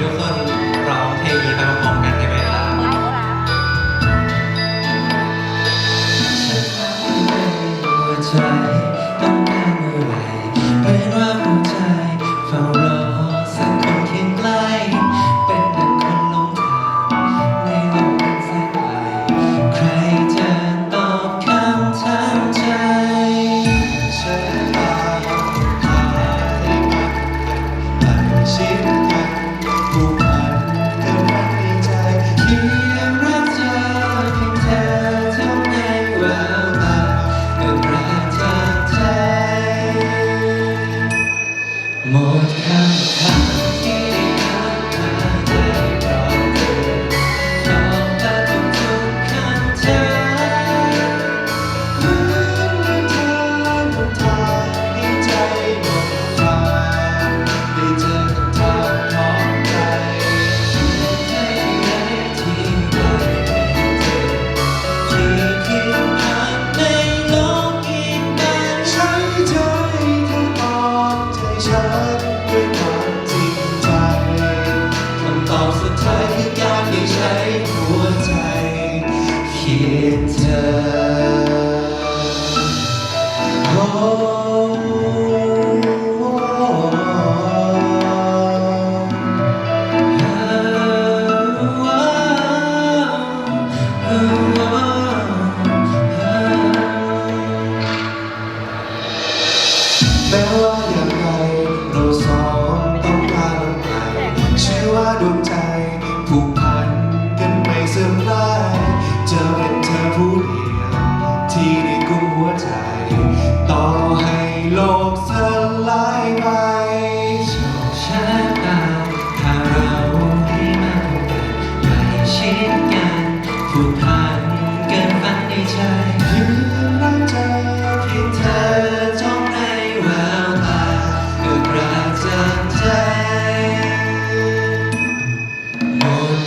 ทุกคนร้องเพลงนี้ไปพร้อมๆกันได้ไหมครับหัวใจ time. แม้ว่าอย่างไรเราสองต้องพาลงไปชื่อว่าดวงใจ Lord.